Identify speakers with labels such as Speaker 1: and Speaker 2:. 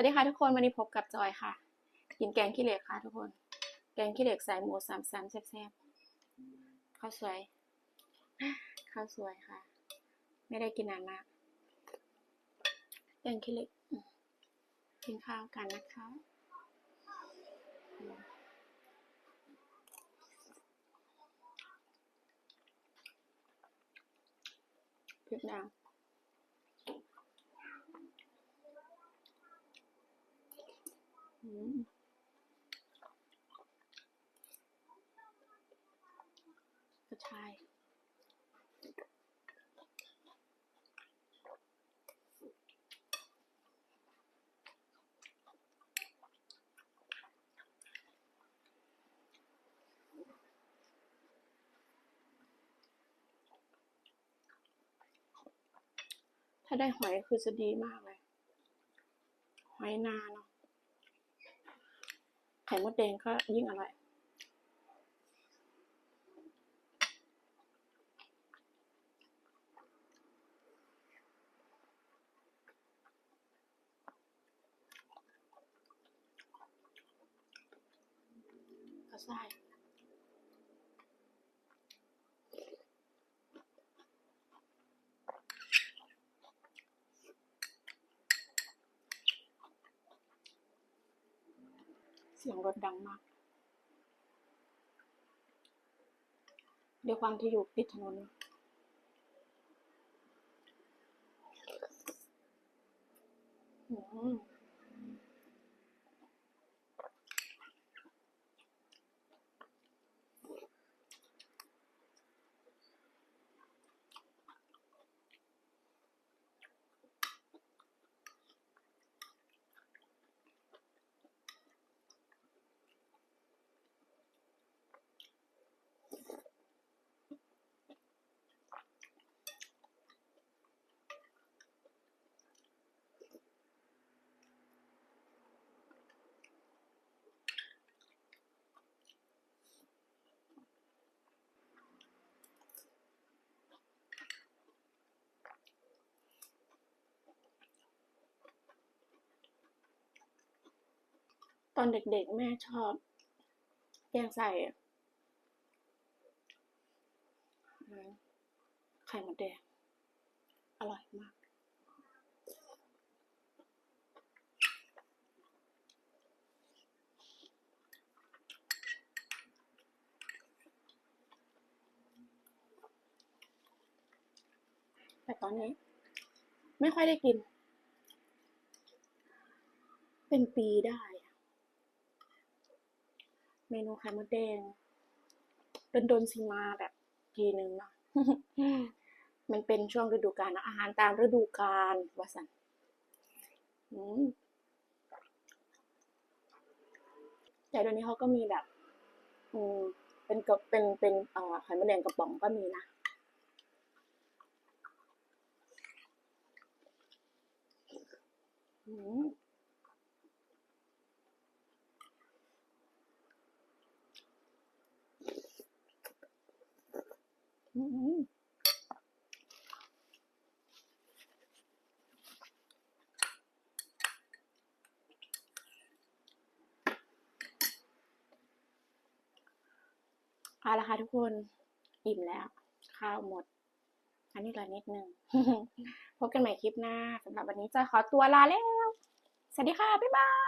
Speaker 1: วัสดีค่ะทุกคนวันนี้พบกับจอยค่ะ กินแกงขี้เหล็กค่ะทุกคน แกงขี้เหล็กใส่หมูสามสันแซ่บๆข้าวสวยข้าวสวยค่ะ ไม่ได้กินนานมากแกงขี้เหล็กกินข้าวกันนะคะพริกดงอื กระชายถ้าได้หอยคือจะดีมากเลย หอยนาเนาะ ไข่มดแดงก็ยิ่งอร่อยก็ใช่เสียงรถดังมากด้วยความที่อยู่ติดถนนเนอะอืม ตอนเด็กๆ แม่ชอบแกงใส่ไข่มดแดง อร่อยมาก แต่ตอนนี้ ไม่ค่อยได้กิน เป็นปีได้ เมนูไข่มดแดงเป็นโดนๆสิมาแบบทีนึงเนาะมันเป็นช่วงฤดูกาลนอะอาหารตามฤดูกาลวาสันแต่เดี๋ยวนี้เขาก็มีแบบ อืม เป็นกับเป็นเป็นเอ่อไข่มดแดงกระป๋องก็มีนะอืม เอาละค่ะทุกคนอิ่มแล้ว ข้าวหมด อันนี้ลือนิดนึง พบกันใหม่คลิปหน้าสำหรับวันนี้จะขอตัวลาแล้ว สวัสดีค่ะ บ๊ายบาย